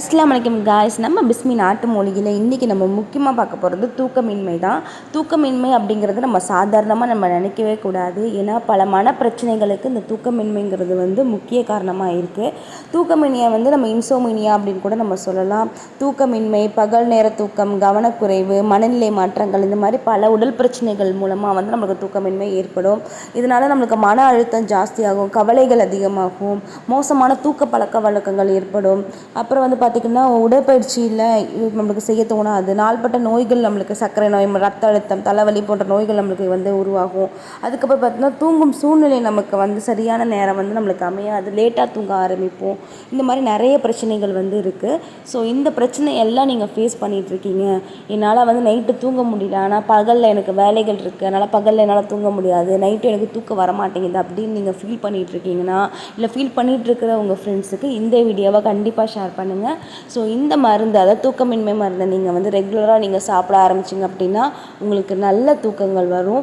அஸ்லாம் வலைக்கம் காய்ஸ் நம்ம பிஸ்மி நாட்டு மூலிகையில் இன்றைக்கி நம்ம முக்கியமாக பார்க்க போகிறது தூக்கமின்மை தான். தூக்கமின்மை அப்படிங்கிறது நம்ம சாதாரணமாக நம்ம நினைக்கவே கூடாது. ஏன்னா பல மன பிரச்சனைகளுக்கு இந்த தூக்கமின்மைங்கிறது வந்து முக்கிய காரணமாக இருக்குது தூக்கமின்மையை வந்து நம்ம இன்சோமினியா அப்படின்னு கூட நம்ம சொல்லலாம். தூக்கமின்மை பகல் நேர தூக்கம் கவனக்குறைவு மனநிலை மாற்றங்கள் இந்த மாதிரி பல உடல் பிரச்சனைகள் மூலமாக வந்து நம்மளுக்கு தூக்கமின்மை ஏற்படும். இதனால் நம்மளுக்கு மன அழுத்தம் ஜாஸ்தியாகும் கவலைகள் அதிகமாகும் மோசமான தூக்க பழக்க வழக்கங்கள் ஏற்படும். அப்புறம் வந்து பார்த்திங்கன்னா உடற்பயிற்சியில் நம்மளுக்கு செய்ய தோணாது. நாள்பட்ட நோய்கள் நம்மளுக்கு சர்க்கரை நோய் ரத்த அழுத்தம் தலைவலி போன்ற நோய்கள் நம்மளுக்கு வந்து உருவாகும். அதுக்கப்புறம் பார்த்திங்கன்னா தூங்கும் சூழ்நிலை நமக்கு வந்து சரியான நேரம் வந்து நம்மளுக்கு அமையாது. லேட்டாக தூங்க ஆரம்பிப்போம். இந்த மாதிரி நிறைய பிரச்சனைகள் வந்து இருக்குது ஸோ இந்த பிரச்சனை எல்லாம் நீங்கள் ஃபேஸ் பண்ணிகிட்ருக்கீங்க என்னால் வந்து நைட்டு தூங்க முடியல. ஆனால் பகலில் எனக்கு வேலைகள் இருக்குது அதனால் பகலில் என்னால் தூங்க முடியாது. நைட்டு எனக்கு தூக்கம் வர மாட்டேங்குது அப்படின்னு நீங்கள் ஃபீல் பண்ணிகிட்ருக்கீங்கன்னா இல்லை ஃபீல் பண்ணிகிட்ருக்கிற உங்கள் ஃப்ரெண்ட்ஸுக்கு இந்த வீடியோவை கண்டிப்பாக ஷேர் பண்ணுங்கள் ஸோ இந்த மருந்து அதாவது தூக்கமின்மை மருந்தை நீங்கள் வந்து ரெகுலராக நீங்கள் சாப்பிட ஆரம்பிச்சிங்க அப்படின்னா உங்களுக்கு நல்ல தூக்கங்கள் வரும்.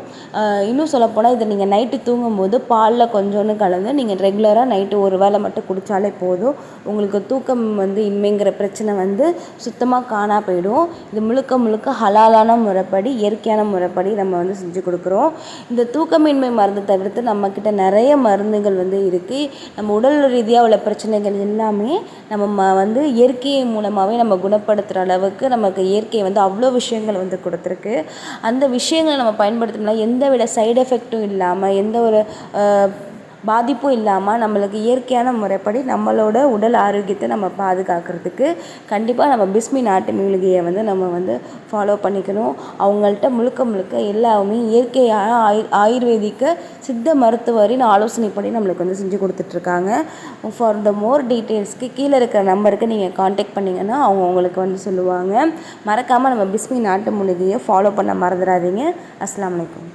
இன்னும் சொல்லப்போனால் இதை நீங்கள் நைட்டு தூங்கும்போது பாலில் கொஞ்சோன்னு கலந்து நீங்கள் ரெகுலராக நைட்டு ஒரு வேளை மட்டும் குடித்தாலே போதும். உங்களுக்கு தூக்கம் வந்து இன்மைங்கிற பிரச்சனை வந்து சுத்தமாக காணா போயிடும். இது முழுக்க முழுக்க ஹலாலான முறைப்படி இயற்கையான முறைப்படி நம்ம வந்து செஞ்சு கொடுக்குறோம். இந்த தூக்கமின்மை மருந்து தவிர்த்து நம்மக்கிட்ட நிறைய மருந்துகள் வந்து இருக்குது நம்ம உடல் ரீதியாக உள்ள பிரச்சனைகள் எல்லாமே நம்ம வந்து இயற்கை இயற்கை மூலமாகவே நம்ம குணப்படுத்துகிற அளவுக்கு நமக்கு இயற்கை வந்து அவ்வளோ விஷயங்கள் வந்து கொடுத்துருக்கு. அந்த விஷயங்களை நம்ம பயன்படுத்தினா எந்த வித சைடு எஃபெக்ட்டும் இல்லாமல் எந்த ஒரு பாதிப்பும் இல்லாமல் நம்மளுக்கு இயற்கையான முறைப்படி நம்மளோட உடல் ஆரோக்கியத்தை நம்ம பாதுகாக்கிறதுக்கு கண்டிப்பாக நம்ம பிஸ்மி நாட்டு மூலிகையை வந்து நம்ம வந்து ஃபாலோ பண்ணிக்கணும். அவங்கள்ட்ட முழுக்க முழுக்க எல்லாமே இயற்கையான ஆயு ஆயுர்வேதிக்க சித்த மருத்துவரின் ஆலோசனைப்படி நம்மளுக்கு வந்து செஞ்சு கொடுத்துட்ருக்காங்க. ஃபார் த மோர் டீட்டெயில்ஸ்க்கு கீழே இருக்கிற நம்பருக்கு நீங்கள் காண்டாக்ட் பண்ணிங்கன்னா அவங்க உங்களுக்கு வந்து சொல்லுவாங்க. மறக்காமல் நம்ம பிஸ்மி நாட்டு மூலிகையை ஃபாலோ பண்ண மறந்துடாதீங்க. அஸ்லாம் வலைக்கம்